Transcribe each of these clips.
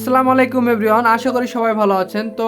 আসসালামু আলাইকুম এভরিওয়ান আশা করি সবাই ভালো আছেন। তো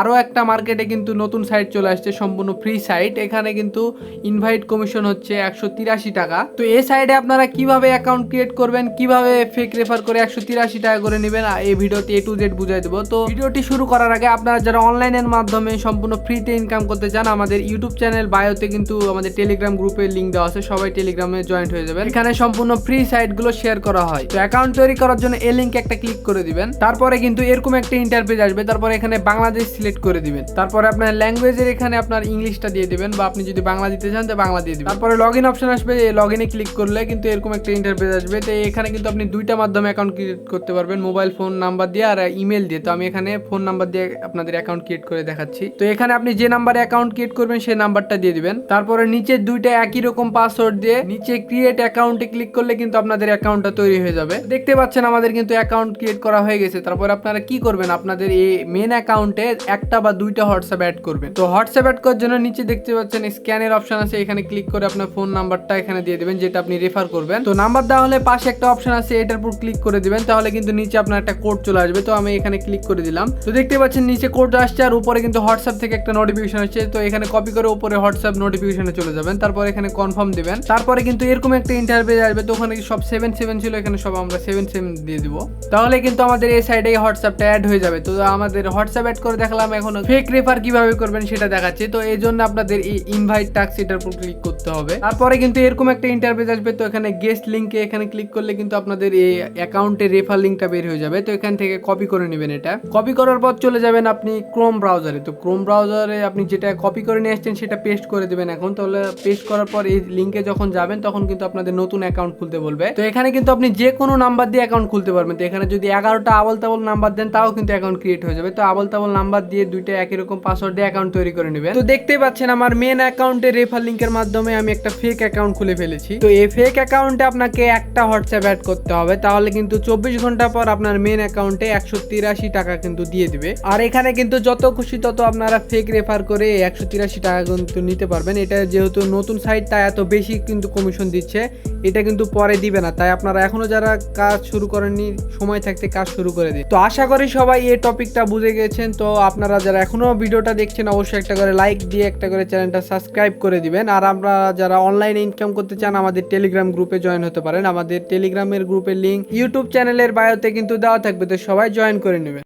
আরও একটা মার্কেটে কিন্তু নতুন সাইট চলে আসছে, সম্পূর্ণ ফ্রি সাইট এখানে কিন্তু ইনভাইট কমিশন হচ্ছে একশো তিরাশি টাকা। তো এই সাইডে আপনারা কীভাবে অ্যাকাউন্ট ক্রিয়েট করবেন, কীভাবে ফেক রেফার করে একশো তিরাশি টাকা করে নেবেন এই ভিডিওতে এ টু জেড বুঝাই দেবো। তো ভিডিওটি শুরু করার আগে আপনারা যারা অনলাইনের মাধ্যমে সম্পূর্ণ ফ্রিতে ইনকাম করতে চান, আমাদের ইউটিউব চ্যানেল বায়োতে কিন্তু আমাদের টেলিগ্রাম গ্রুপের লিঙ্ক দেওয়া আছে, সবাই টেলিগ্রামে জয়েন্ট হয়ে যাবেন। এখানে সম্পূর্ণ ফ্রি সাইটগুলো শেয়ার করা হয়। তো অ্যাকাউন্ট তৈরি করার জন্য এই লিঙ্কে একটা ক্লিক করে দিবেন। তারপরে কিন্তু এরকম একটা ইন্টারপেজ আসবে, তারপরে এখানে বাংলাদেশ সিলেক্ট করে দিবেন। তারপরে আপনার ল্যাঙ্গুয়েজের এখানে আপনার ইংলিশটা দিয়ে দিবেন, বা আপনি যদি বাংলা দিতে চান তো বাংলা দিয়ে দিবেন। তারপরে লগ ইন অপশন আসবে লগ ইনে ক্লিক করলে কিন্তু এরকম একটা ইন্টারপেজ আসবে। তো এখানে কিন্তু আপনি দুইটা মাধ্যমে অ্যাকাউন্ট ক্রিয়েট করতে পারবেন মোবাইল ফোন নাম্বার দিয়ে আর ইমেল দিয়ে। তো আমি এখানে ফোন নাম্বার দিয়ে আপনাদের অ্যাকাউন্ট ক্রিয়েট করে দেখাচ্ছি। তো এখানে আপনি যে নাম্বারে অ্যাকাউন্ট ক্রিয়েট করবেন, সেই নাম্বারটা দিয়ে দিবেন। তারপরে নিচে দুইটা একই রকম পাসওয়ার্ড দিয়ে নিচে ক্রিয়েট অ্যাকাউন্টে ক্লিক করলে কিন্তু আপনাদের অ্যাকাউন্টটা তৈরি হয়ে যাবে। দেখতে পাচ্ছেন আমাদের কিন্তু অ্যাকাউন্ট ক্রিয়েট করা হয়ে গেছে। তারপর আপনারা কি করবেন? আপনাদের এই মেন অ্যাকাউন্টে একটা বা দুইটা হোয়াটসঅ্যাপ অ্যাড করবেন। তো হোয়াটসঅ্যাপ অ্যাড করার জন্য নিচে দেখতে পাচ্ছেন স্ক্যানের অপশন আছে। এখানে ক্লিক করে আপনার ফোন নাম্বারটা এখানে দিয়ে দিবেন, যেটা আপনি রেফার করবেন। তো নাম্বার দেওয়া হলে পাশে একটা অপশন আছে, এটার উপর ক্লিক করে দিবেন। তাহলে কিন্তু নিচে আপনার একটা কোড চলে আসবে। তো আমি এখানে ক্লিক করে দিলাম। তো দেখতে পাচ্ছেন নিচে কোড আসছে আর উপরে কিন্তু হোয়াটসঅ্যাপ থেকে একটা নোটিফিকেশন আসছে। তো এখানে কপি করে উপরে হোয়াটসঅ্যাপ নোটিফিকেশনে চলে যাবেন। তারপর এখানে কনফার্ম দিবেন। তারপরে কিন্তু এরকম একটা ইন্টারভিউ আসবে। তো ওখানে সব সেভেন সেভেন ছিল? এখানে সব আমরা সেভেন সেভেন দিয়ে দিব। তাহলে কিন্তু আমাদের এই সাইডে হোয়াটসঅ্যাপটা অ্যাড হয়ে যাবে। তো আমাদের হোয়াটসঅ্যাপ অ্যাড করে দেখলাম, এখন ফেক রেফার কীভাবে করবেন সেটা দেখাচ্ছে। তো এই জন্য আপনাদের এই ইনভাইট টাক্স এটার উপর ক্লিক করতে হবে। তারপরে কিন্তু এরকম একটা ইন্টারভিউ আসবে, তো এখানে গেস্ট লিঙ্কে এখানে ক্লিক করলে কিন্তু আপনাদের এই অ্যাকাউন্টে রেফার লিঙ্কটা বের হয়ে যাবে। তো এখান থেকে কপি করে নেবেন এটা। কপি করার পর চলে যাবেন আপনি ক্রোম ব্রাউজারে তো ক্রোম ব্রাউজারে আপনি যেটা কপি করে নিয়ে আসছেন, সেটা পেস্ট করে দেবেন এখন। তাহলে পেস্ট করার পর এই লিঙ্কে যখন যাবেন, তখন কিন্তু আপনাদের নতুন অ্যাকাউন্ট খুলতে বলবে। তো এখানে কিন্তু আপনি যে কোনো নাম্বার দিয়ে অ্যাকাউন্ট খুলতে পারবেন। তো এখানে যদি এগারোটা আবল তাবল নাম্বার দেন, তাও কিন্তু অ্যাকাউন্ট ক্রিয়েট হয়ে যাবে। তো আবল তাবল নাম্বার দিয়ে দুইটা একই রকম পাসওয়ার্ড দিয়ে অ্যাকাউন্ট তৈরি করে নেবেন। তো দেখতে পাচ্ছেন আমার মেন অ্যাকাউন্টে রেফার লিঙ্কের মাধ্যমে আমি একটা ফেক অ্যাকাউন্ট খুলে ফেলেছি। তো এই ফেক অ্যাকাউন্টে আপনাকে একটা হোয়াটসঅ্যাপ অ্যাড করতে হবে, তাহলে কিন্তু চব্বিশ ঘণ্টা পর আপনার মেন অ্যাকাউন্টে একশো তিরাশি টাকা কিন্তু দিয়ে দিবে। আর এখানে কিন্তু যত খুশি তত আপনারা ফেক রেফার করে একশো তিরাশি টাকা কিন্তু নিতে পারবেন। এটা যেহেতু নতুন সাইট তাই এত বেশি কিন্তু কমিশন দিচ্ছে। এটা কিন্তু পরে দিবে না। তাই আপনারা এখনও যারা কাজ শুরু করেননি, সময় থাকতে কাজ শুরু করে দিন। তো আশা করি সবাই এই টপিকটা বুঝে গেছেন। তো আপনারা যারা এখনও ভিডিওটা দেখছেন, অবশ্যই একটা করে লাইক দিয়ে একটা করে চ্যানেলটা সাবস্ক্রাইব করে দিবেন। আর আমরা যারা অনলাইনে ইনকাম করতে চান, আমাদের টেলিগ্রাম গ্রুপে জয়েন হতে পারেন। আমাদের টেলিগ্রামের গ্রুপের লিঙ্ক ইউটিউব চ্যানেলের বায়োতে কিন্তু দেওয়া থাকবে। তো সবাই জয়েন করে নেবেন।